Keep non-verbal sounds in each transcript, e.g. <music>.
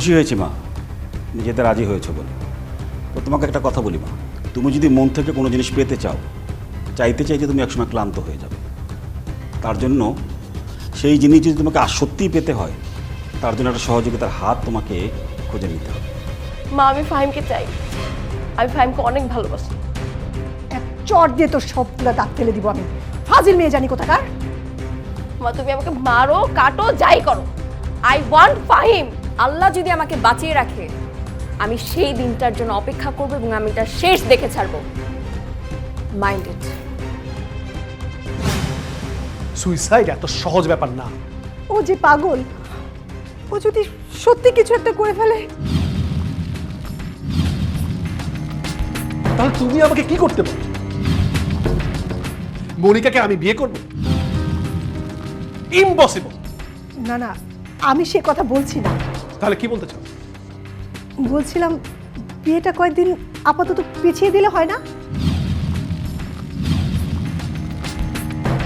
খুশি হয়েছি মা। নিজেতে রাজি হয়েছে বলে। তো তোমাকে একটা কথা বলি মা। তুমি যদি মন থেকে কোনো জিনিস পেতে চাও চাইতে চাইতে তুমি একসময় ক্লান্ত হয়ে যাবে। তার জন্য সেই জিনিস যদি তোমাকে আর সত্যিই পেতে হয় তার জন্য একটা সহযোগিতার হাত তোমাকে খুঁজে নিতে হবে। মা আমি ফাহিমকে চাই। আমি ফাহিমকে অনেক ভালোবাসি। এক চট দিয়ে তোর সবগুলো দাঁত ফেলে দিব আমি। ফাজিল মেয়ে জানি কোথাকার। মা তুমি আমাকে মারো কাটো যাই করো। I want Fahim. আল্লাহ যদি আমাকে বাঁচিয়ে রাখে আমি সেই দিনটার জন্য অপেক্ষা করব এবং আমি তার শেষ দেখে ছাড়বো। মাইন্ড ইট সুইসাইড এত সহজ ব্যাপার না। ও যে পাগল ও যদি সত্যি কিছু একটা করে ফেলে। তাহলে তুমি আমাকে কি করতে পারো মনিকাকে আমি বিয়ে করব? ইম্পসিবল না না আমি সে কথা বলছি না। তাহলে কি বলতে চাও? বলছিলাম বিয়েটা কয়েকদিন আপাতত পিছিয়ে দিলে হয় না?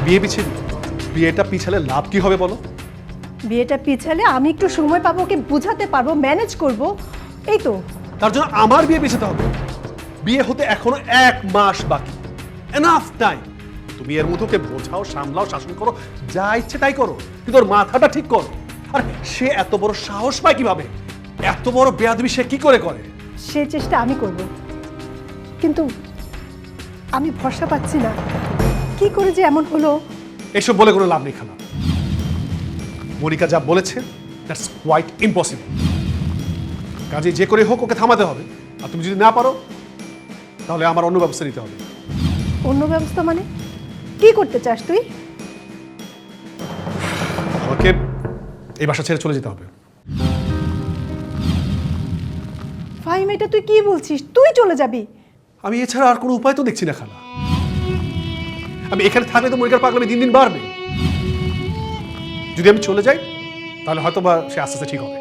বিয়ে পিছিয়ে বিয়েটা পিছালে লাভ কি হবে বলো? বিয়েটা পিছালে আমি একটু সময় পাবো ওকে বোঝাতে পারব ম্যানেজ করব। এই তো। তার জন্য আমার বিয়ে পিছাতে হবে। বিয়ে হতে এখনও এক মাস বাকি। এনাফ টাইম তুমি এর মতো ওকে বোঝাও সামলাও শাসন করো যা ইচ্ছে তাই করো। কিন্তু ওর মাথাটা ঠিক করো। আর সে এত বড় সাহস পায় কীভাবে? এত বড় বেয়াদবি সে কি করে করে? সে চেষ্টা আমি করব। কিন্তু আমি ভরসা পাচ্ছি না। কি করে যে এমন হলো? এসব বলে কোনো লাভ নেই খালা। মনিকা যা বলেছে দ্যাটস কোয়াইট ইম্পসিবল কাজে যে করে হোক ওকে থামাতে হবে। আর তুমি যদি না পারো তাহলে আমার অন্য ব্যবস্থা নিতে হবে। অন্য ব্যবস্থা মানে? কি করতে চাস তুই? এই বাসা ছেড়ে চলে যেতে হবে। ফাহিম এটা তুই কি বলছিস? তুই চলে যাবি। আমি এছাড়া আর কোনো উপায় তো দেখছি না খালা। আমি এখানে থাকলে তো মনিকার পাগলামি দিন দিন বাড়বে। যদি আমি চলে যাই তাহলে হয়তো বা সে আস্তে আস্তে ঠিক হবে।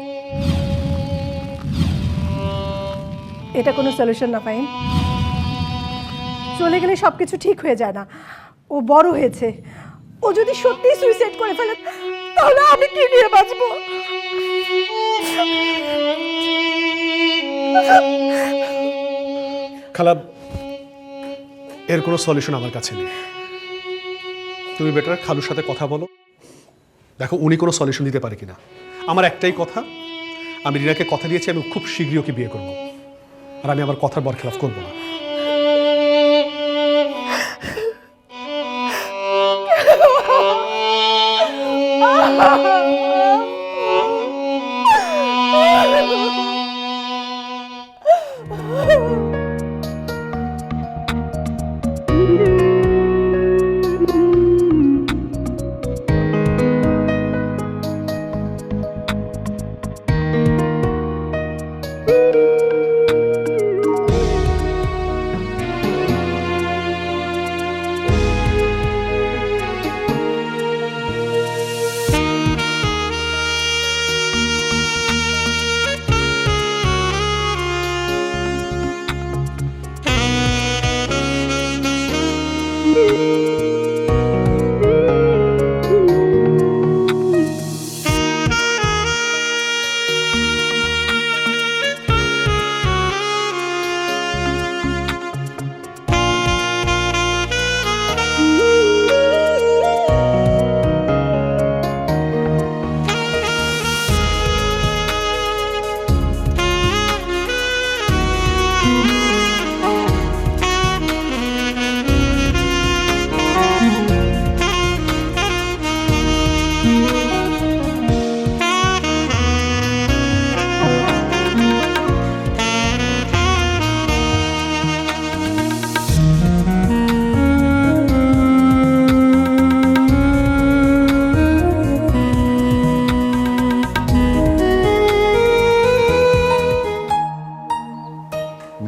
এটা কোনো সলিউশন না ফাহিম। চলে গেলে সব কিছু ঠিক হয়ে যায় না। ও বড় হয়েছে। ও যদি সত্যি সুইসাইড করে ফেলে তাহলে আমি কি নিয়ে এর কোনো সলিউশন আমার কাছে নেই। তুমি বেটার খালুর সাথে কথা বলো। দেখো, উনি কোনো সলিউশন দিতে পারে কিনা। আমার একটাই কথা, আমি রিনাকে কথা দিয়েছি, আমি খুব শীঘ্রই ওকে বিয়ে করব। আর আমি আমার কথার বরখেলাফ করব না।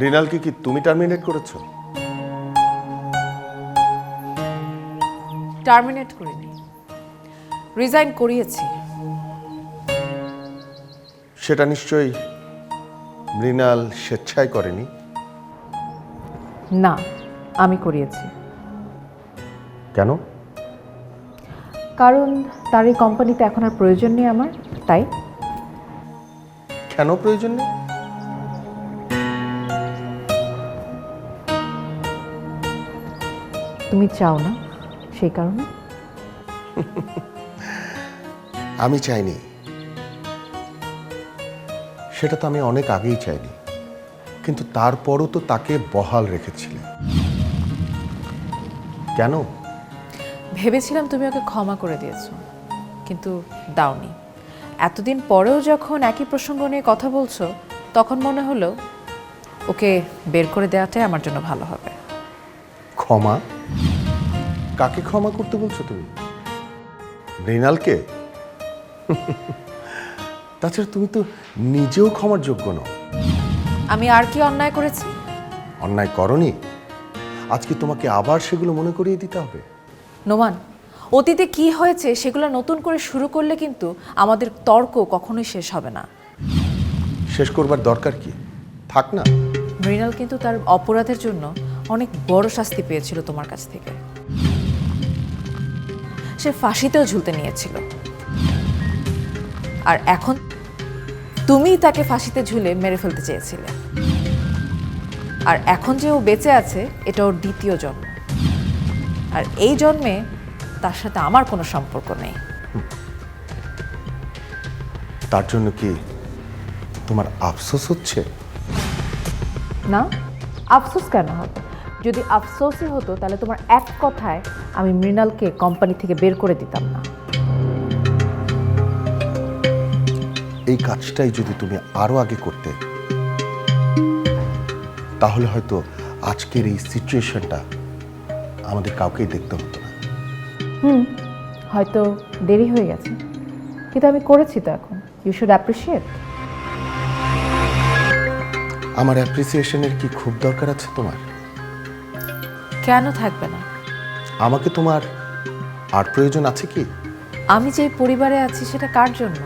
মৃণালকে কি তুমি টার্মিনেট করেছ? টার্মিনেট করিনি। রিজাইন করিয়েছি। সেটা নিশ্চয়ই মৃণাল স্বেচ্ছায় করেনি? না আমি করিয়েছি। কেন? কারণ তার এই কোম্পানিতে এখন আর প্রয়োজন নেই আমার তাই। কেন প্রয়োজন নেই? তুমি চাও না সেই কারণে? <laughs> আমি চাইনি। সেটা তো আমি অনেক আগেই চাইনি। কিন্তু তারপরও তো তাকে বহাল রেখেছিলে। কেন? ভেবেছিলাম তুমি ওকে ক্ষমা করে দিয়েছ কিন্তু দাওনি। এতদিন পরেও যখন একই প্রসঙ্গ নিয়ে কথা বলছো তখন মনে হলো ওকে বের করে দেওয়াটাই আমার জন্য ভালো হবে। ক্ষমা? কাকে ক্ষমা করতে বলছো তুমি? মৃণালকে? <laughs> তাছাড়া তুমি তো নিজেও ক্ষমার যোগ্য নও। আমি আর কি অন্যায় করেছি? অন্যায় করনি? আজকে তোমাকে আবার সেগুলো মনে করিয়ে দিতে হবে। নোমান অতীতে কি হয়েছে সেগুলো নতুন করে শুরু করলে কিন্তু আমাদের তর্ক কখনোই শেষ হবে না। শেষ করবার দরকার কি? থাক না। মৃণাল কিন্তু তার অপরাধের জন্য অনেক বড় শাস্তি পেয়েছিল তোমার কাছ থেকে। সে ফাঁসিতেও ঝুলতে নিয়েছিল। আর এখন তুমি তাকে ফাঁসিতে ঝুলে মেরে ফেলতে চেয়েছিলে। আর এখন যে ও বেঁচে আছে এটা ওর দ্বিতীয় জন্ম। আর এই জন্মে তার সাথে আমার কোনো সম্পর্ক নেই। তার জন্য কি তোমার আফসোস হচ্ছে? না আফসোস কেন হবে? যদি আফসোসই হতো তাহলে তোমার এক কথায় আমি মৃণালকে কোম্পানি থেকে বের করে দিতাম না। এই কাজটাই যদি তুমি আরও আগে করতে তাহলে হয়তো আজকের এই সিচুয়েশনটা আমাদের কাউকেই দেখতে হতো না। হুম হয়তো দেরি হয়ে গেছে। কিন্তু আমি করেছি তো এখন। ইউ শুড অ্যাপ্রিসিয়েট আমার অ্যাপ্রিসিয়েশনের কি খুব দরকার আছে তোমার? কেন থাকবে না? আমাকে তোমার আর প্রয়োজন আছে কি? আমি যে পরিবারে আছি সেটা কার জন্য?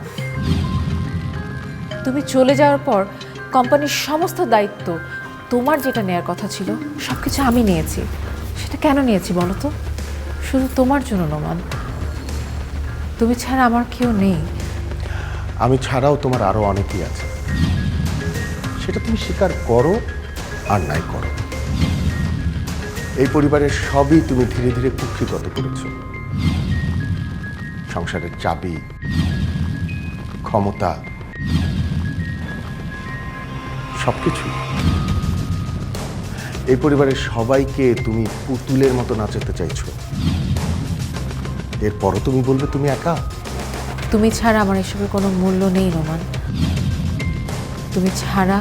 তুমি চলে যাওয়ার পর কোম্পানির সমস্ত দায়িত্ব তোমার যেটা নেয়ার কথা ছিল সব কিছু আমি নিয়েছি। সেটা কেন নিয়েছি বলো তো? শুধু তোমার জন্য নোমান তুমি ছাড়া আমার কেউ নেই। আমি ছাড়াও তোমার আরও অনেকেই আছে। সেটা তুমি স্বীকার করো আর নাই করো। এই পরিবারের সবই তুমি ধীরে ধীরে কুক্ষিগত করেছ। সংসারের চাবি, ক্ষমতা, সবকিছু। এই পরিবারের সবাইকে তুমি পুতুলের মতো নাচাতে চাইছো। এরপরও তুমি বলবে তুমি একা? তুমি ছাড়া আমার এসবের কোনো মূল্য নেই নোমান তুমি ছাড়া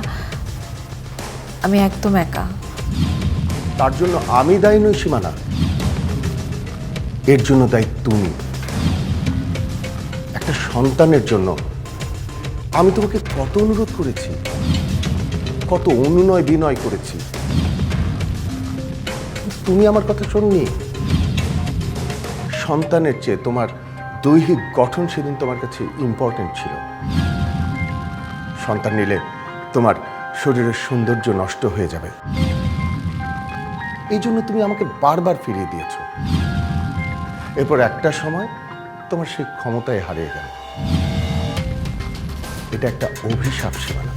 আমি একদম একা। তার জন্য আমি দায়ী নই সীমানা। এর জন্য দায়ী তুমি। একটা সন্তানের জন্য আমি তোমাকে কত অনুরোধ করেছি, কত অনুনয় বিনয় করেছি। তুমি আমার কথা শোননি। সন্তানের চেয়ে তোমার দৈহিক গঠন সেদিন তোমার কাছে ইম্পর্টেন্ট ছিল। সন্তান নিলে তোমার শরীরের সৌন্দর্য নষ্ট হয়ে যাবে। এই জন্য তুমি আমাকে বারবার ফিরিয়ে দিয়েছ। এরপর একটা সময় তোমার সেই ক্ষমতায় হারিয়ে গেল। এটা একটা অভিশাপ সীমানা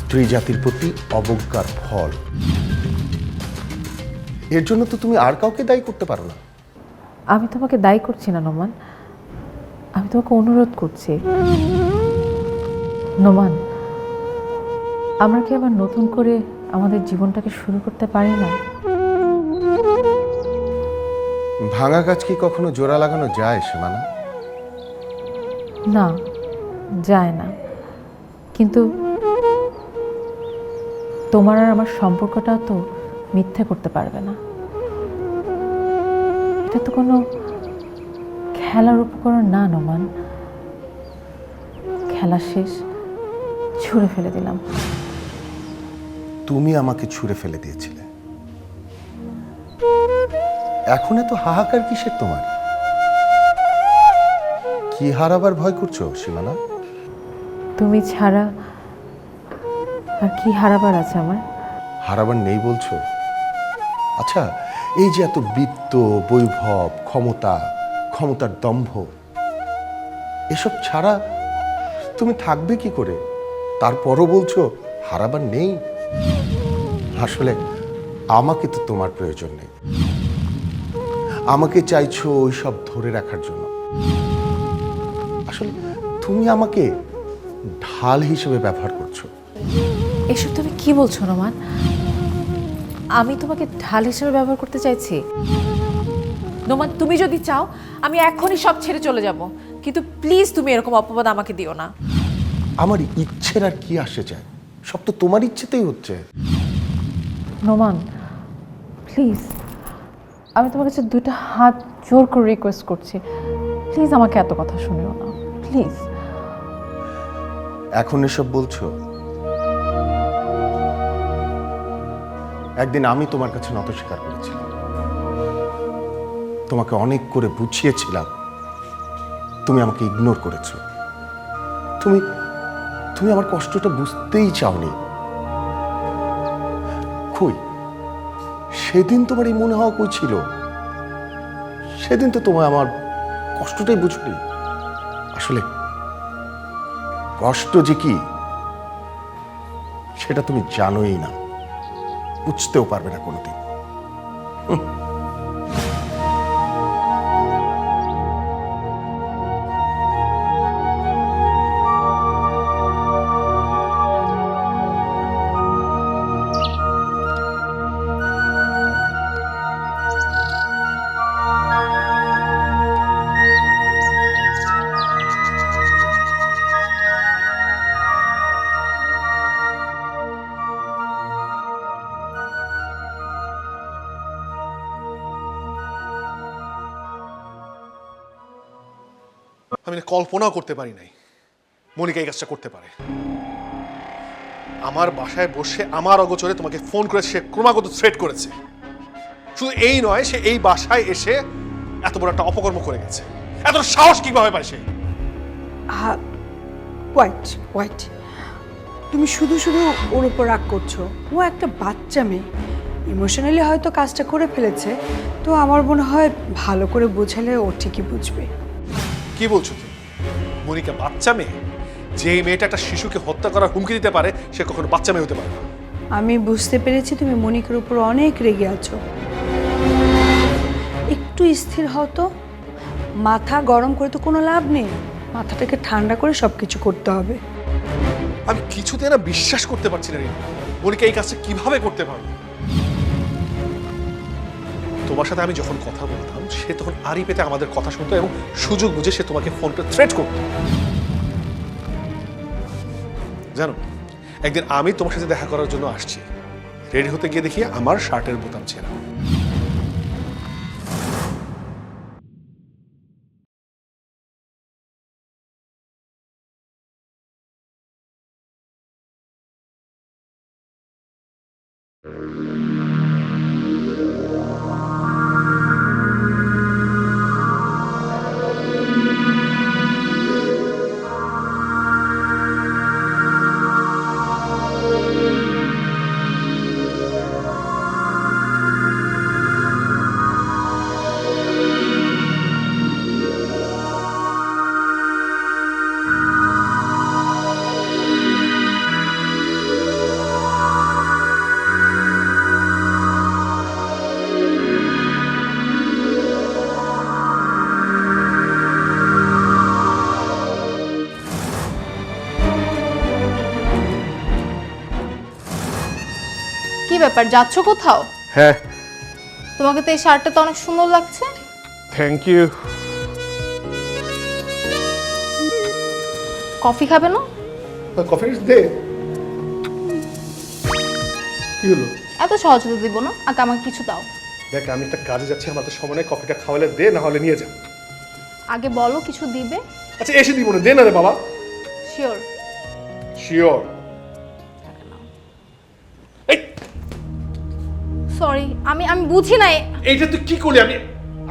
স্ত্রী জাতির প্রতি অবজ্ঞার ফল। এর জন্য তো তুমি আর কাউকে দায়ী করতে পারো না। আমি তোমাকে দায়ী করছি না, নোমান। আমি তোমাকে অনুরোধ করছি। নোমান, আমরা কি আবার নতুন করে আমাদের জীবনটাকে শুরু করতে পারি না। ভাঙা গাছ কি কখনো জোড়া লাগানো যায় সীমানা? না যায় না। কিন্তু তোমার আর আমার সম্পর্কটা তো মিথ্যে করতে পারবে না। এটা তো কোনো খেলার উপকরণ না নমান। খেলা শেষ ছুঁড়ে ফেলে দিলাম। তুমি আমাকে ছুঁড়ে ফেলে দিয়েছিলে। এখন এত হাহাকার কিসের তোমার? কি হারাবার ভয় করছ সীমানা? তুমি ছাড়া আর কি হারাবার আছে আমার হারাবার নেই বলছো? আচ্ছা এই যে এত বৃত্ত বৈভব ক্ষমতা ক্ষমতার দম্ভ এসব ছাড়া তুমি থাকবে কি করে? তারপরও বলছো হারাবার নেই। আসলে আমাকে তো তোমার প্রয়োজন নেই। আমাকে চাইছো ওই সব ধরে রাখার জন্য। আসলে তুমি আমাকে ঢাল হিসেবে ব্যবহার করছ। এসব তুমি কি বলছো নোমান আমি তোমাকে ঢাল হিসেবে ব্যবহার করতে চাইছি? নোমান তুমি যদি চাও আমি এখনই সব ছেড়ে চলে যাব। কিন্তু প্লিজ তুমি এরকম অপবাদ আমাকে দিও না। আমার ইচ্ছের আর কি আসে যায়? সব তো তোমার ইচ্ছেতেই হচ্ছে। নোমান প্লিজ আমি তোমার কাছে দুইটা হাত জোর করে রিকোয়েস্ট করছি। প্লিজ আমাকে এত কথা শুনিও না। প্লিজ এখন এসব বলছো? একদিন আমি তোমার কাছে নত স্বীকার করেছিলাম। তোমাকে অনেক করে বুঝিয়েছিলাম। তুমি আমাকে ইগনোর করেছ। তুমি তুমি আমার কষ্টটা বুঝতেই চাওনি। কই? সেদিন তোমার এই মনে হওয়া কই ছিল? সেদিন তো তোমায় আমার কষ্টটাই বুঝলি আসলে কষ্ট যে কি, সেটা তুমি জানোই না। বুঝতেও পারবে না কোনোদিন। আমি কল্পনাও করতে পারি নাই। মনিকা এই কাজটা করতে পারে। আমার বাসায় বসে আমার অগোচরে তোমাকে ফোন করে সে ক্রমাগত থ্রেট করেছে। শুধু এই নয়, সে এই বাসায় এসে এত বড় একটা অপকর্ম করে গেছে। এত সাহস কীভাবে পায় সে? তুমি শুধু শুধু ওর উপর রাগ করছ। ও একটা বাচ্চা মেয়ে। ইমোশনালি হয়তো কাজটা করে ফেলেছে। তো আমার মনে হয় ভালো করে বোঝালে ও ঠিকই বুঝবে। কি বলছো তুমি? মনিকা বাচ্চা মেয়ে? যে মেয়েটা একটা শিশুকে হত্যা করার হুমকি দিতে পারে সে কখনো বাচ্চা মেয়ে হতে পারে না। আমি বুঝতে পেরেছি তুমি মনিকার উপর অনেক রেগে আছো। একটু স্থির হও তো। মাথা গরম করে তো কোনো লাভ নেই। মাথাটাকে ঠান্ডা করে সব কিছু করতে হবে। আমি কিছুতে না বিশ্বাস করতে পারছি না। মনিকা এই কাজটা কীভাবে করতে পারবে? তোমার সাথে আমি যখন কথা বলতাম, সে তখন আড়ি পেতে আমাদের কথা শুনতো এবং সুযোগ বুঝে সে তোমাকে ফোনটা থ্রেট করতো। জানো, একদিন আমি তোমার সাথে দেখা করার জন্য আসছি। রেডি হতে গিয়ে দেখি আমার শার্টের বোতাম ছেঁড়া। কি ব্যাপার যাচ্ছ কোথাও? হ্যাঁ। তোমাকে তো এই শার্টটা তো অনেক সুন্দর লাগছে। থ্যাংক ইউ কফি খাবে না? কফি দে। কি হলো? এত সহজ হতে দিব না। আগে আমাকে কিছু দাও। দেখ আমি একটা কাজে যাচ্ছি আমার তো সময় নেই কফিটা খাওয়ালে দে না হলে নিয়ে যা। আগে বলো কিছু দিবে? আচ্ছা এসে দিব না দে না রে বাবা। শিওর শিওর সরি আমি আমি বুঝি নাই। এইটা তুই কি করলি? আমি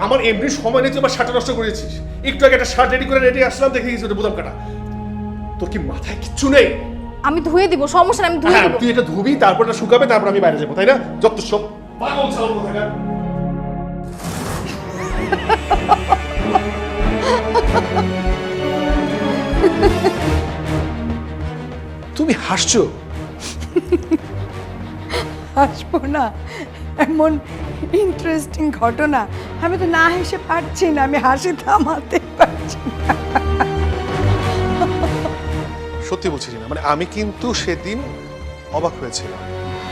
আমার এমনি সময় নেই তুই আমার শার্টটা নষ্ট করেছিস। একটু আগে একটা শার্ট রেডি করে রেডি আসলাম দেখে গেছি ওটা বোতাম কাটা। তোর কি মাথায় কিচ্ছু নেই? আমি ধুয়ে দিব সমস্যা নেই আমি ধুয়ে হ্যাঁ দিব। তুই এটা ধুবি তারপর এটা শুকাবে তারপর আমি বাইরে যাব তাই না? যত সব পাগল ছাগল কোথাকার। তুমি হাসছো? হাসবো না। এমন ইন্টারেস্টিং ঘটনা। আমি তো না হেসে পারছি না আমি হাসি থামাতে পারছি না। সত্যি বলছি না মানে আমি কিন্তু সেদিন অবাক হয়েছিলাম।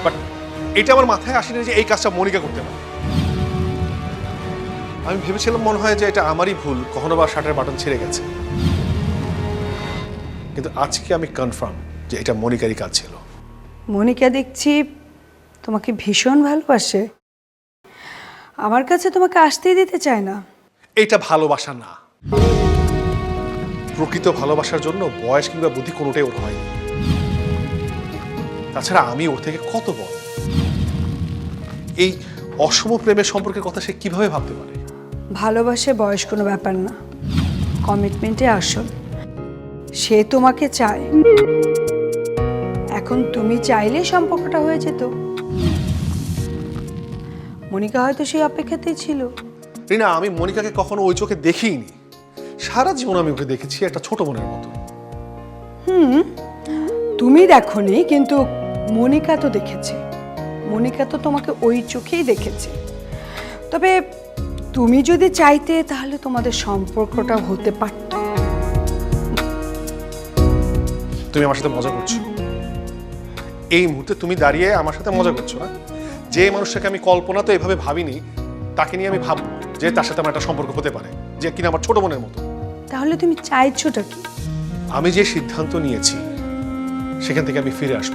বাট এটা আমার মাথায় আসেনি যে এই কাজটা মনিকা করতে পারে। আমি ভেবেছিলাম মনে হয় যে এটা আমারই ভুল কখনো বা শার্টের বাটন ছিঁড়ে গেছে। কিন্তু আজকে আমি কনফার্ম যে এটা মনিকারই কাজ ছিল। মনিকা দেখছি তোমাকে ভীষণ ভালোবাসে। আমার কাছে তোমাকে আসতেই দিতে চায় না। এটা ভালোবাসা না। প্রকৃত ভালোবাসার জন্য বয়স কিংবা বুদ্ধি কোনোটাই ওর হয়নি তাছাড়া আমি ওর থেকে কত বড়? এই অসম প্রেমের সম্পর্কের কথা সে কীভাবে ভাবতে পারে? ভালোবাসে বয়স কোনো ব্যাপার না। কমিটমেন্টে আসল সে তোমাকে চায়। এখন তুমি চাইলে সম্পর্কটা হয়ে যেত। মনিকা হয়তো সেই অপেক্ষাতেই ছিল। রিনা আমি মনিকাকে কখনো ওই চোখে দেখিনি। সারা জীবন আমি ওকে দেখেছি একটা ছোট বোনের মতো। হুম তুমি দেখোনি কিন্তু মনিকা তো দেখেছে। মনিকা তো তোমাকে ওই চোখেই দেখেছে। তবে তুমি যদি চাইতে তাহলে তোমাদের সম্পর্কটা হতে পারত। তুমি আমার সাথে মজা করছ। এই মুহূর্তে তুমি দাঁড়িয়ে আমার সাথে মজা করছ না যে মানুষটাকে আমি কল্পনা তো এভাবে ভাবিনি তাকে নিয়ে আমি ভাববো যে তার সাথে আমার একটা সম্পর্ক হতে পারে যে কিনা আমার ছোট বোনের মতো। তাহলে তুমি চাইছোটা কি? আমি যে সিদ্ধান্ত নিয়েছি সেখান থেকে আমি ফিরে আসব।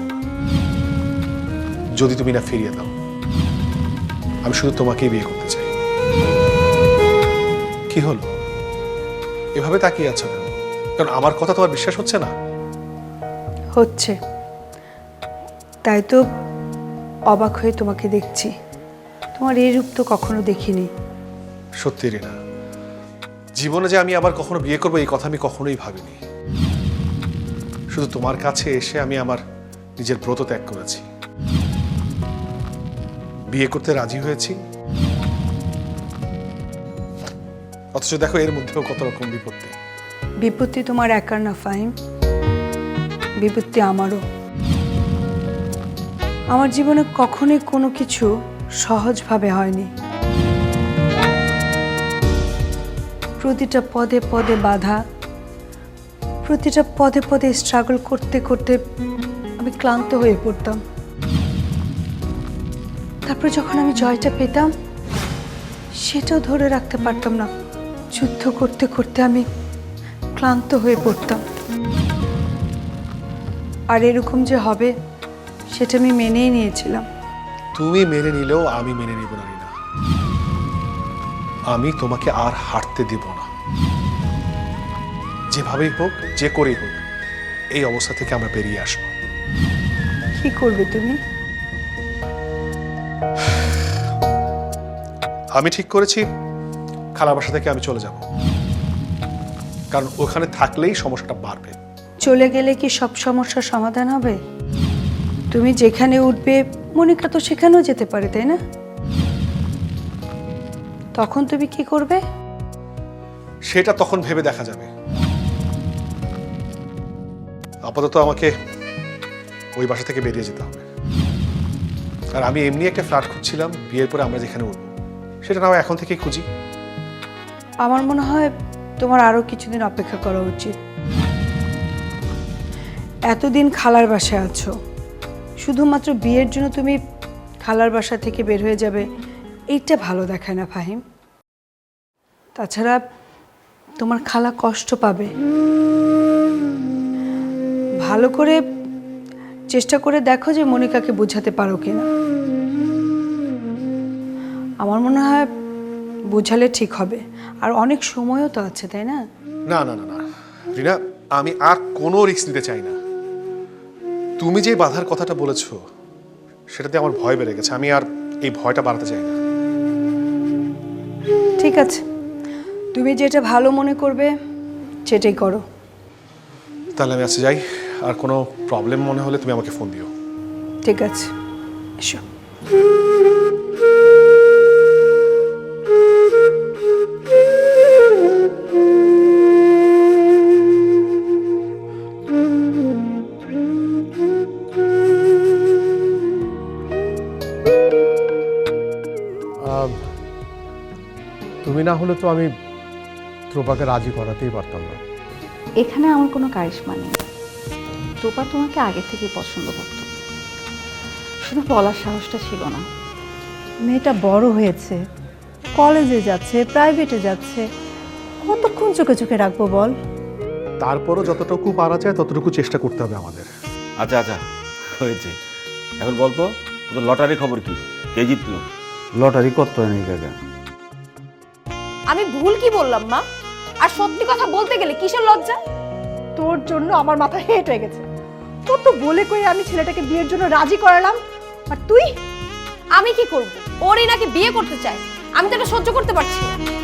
যদি তুমি না ফিরিয়ে দাও আমি শুধু তোমাকেই বিয়ে করতে চাই। কি হলো? এভাবে তাকিয়ে আছো কেন? কারণ আমার কথা তোমার বিশ্বাস হচ্ছে না? হচ্ছে। তাই তো অবাক হয়ে তোমাকে দেখছি। তোমার এই রূপ তো কখনো দেখিনি। সত্যি রিনা জীবনে যে আমি আবার কখনো বিয়ে করব এই কথা আমি কখনোই ভাবিনি। শুধু তোমার কাছে এসে আমি আমার নিজের ব্রত ত্যাগ করেছি। বিয়ে করতে রাজি হয়েছি। অথচ দেখো এর মধ্যেও কত রকম বিপত্তি। বিপত্তি তোমার একার না ফাইম বিপত্তি আমারও। আমার জীবনে কখনোই কোনো কিছু সহজভাবে হয়নি। প্রতিটা পদে পদে বাধা, প্রতিটা পদে পদে স্ট্রাগল করতে করতে আমি ক্লান্ত হয়ে পড়তাম। তারপর যখন আমি জয়টা পেতাম, সেটাও ধরে রাখতে পারতাম না। যুদ্ধ করতে করতে আমি ক্লান্ত হয়ে পড়তাম। আর এরকম যে হবে সেটা আমি মেনেই নিয়েছিলাম। তুমি মেনে নিলেও আমি মেনে নিব না রিনা। আমি তোমাকে আর হাঁটতে দেব না। যেভাবেই হোক যে করেই হোক এই অবস্থা থেকে আমরা বেরিয়ে আসব। কি করবে তুমি? আমি ঠিক করেছি। খালা বাসা থেকে আমি চলে যাব। কারণ ওখানে থাকলেই সমস্যাটা বাড়বে। চলে গেলে কি সব সমস্যার সমাধান হবে? তুমি যেখানে উঠবে মনিকা তো সেখানেও যেতে পারে তাই না? তখন তুমি কি করবে? সেটা তখন ভেবে দেখা যাবে। আপাতত আমাকে ওই বাসা থেকে বেরিয়ে যেতে হবে। আর আমি এমনি একটা ফ্ল্যাট খুঁজছিলাম বিয়ের পরে আমরা যেখানে উঠবো সেটা না এখন থেকেই খুঁজি। আমার মনে হয় তোমার আরও কিছুদিন অপেক্ষা করা উচিত। এতদিন খালার বাসায় আছো। শুধুমাত্র বিয়ের জন্য তুমি খালার বাসা থেকে বের হয়ে যাবে, এইটা ভালো দেখায় না ফাহিম। তাছাড়া তোমার খালা কষ্ট পাবে। ভালো করে চেষ্টা করে দেখো যে মনিকাকে বোঝাতে পারো কিনা। আমার মনে হয় বোঝালে ঠিক হবে। আর অনেক সময়ও তো আছে, তাই না? না না না না। রিনা, আমি আর কোনো রিস্ক নিতে চাই না। তুমি যে বাধার কথাটা বলেছ সেটাতে আমার ভয় বেড়ে গেছে। আমি আর এই ভয়টা বাড়াতে চাই না। ঠিক আছে। তুমি যেটা ভালো মনে করবে সেটাই করো। তাহলে আমি আজকে যাই। আর কোনো প্রবলেম মনে হলে তুমি আমাকে ফোন দিও। ঠিক আছে। এসো। না হলে তো আমি ত্রোপাকে রাজি করাতেই পারতাম না। এখানে আমার কোনো কারিশমা নেই। তোপা তোমাকে আগে থেকে পছন্দ করত। শুধু বলার সাহসটা ছিল না। মেয়েটা বড় হয়েছে কলেজে যাচ্ছে প্রাইভেটে যাচ্ছে। কতক্ষণ চোখে চোখে রাখব বল? তারপরও যতটুকু পারা যায় ততটুকু চেষ্টা করতে হবে আমাদের। আচ্ছা আচ্ছা হয়েছে। এখন বলতো তোর লটারি খবর কি? কে জিতলো? লটারি করতে হয় নাকি কাকা আমি ভুল কি বললাম মা? আর সত্যি কথা বলতে গেলে কিসের লজ্জা? তোর জন্য আমার মাথা হেট হয়ে গেছে। তোর তো বলে কই আমি ছেলেটাকে বিয়ের জন্য রাজি করালাম। আর তুই? আমি কি করব? ওরই নাকি বিয়ে করতে চাই আমি তো এটা সহ্য করতে পারছি না।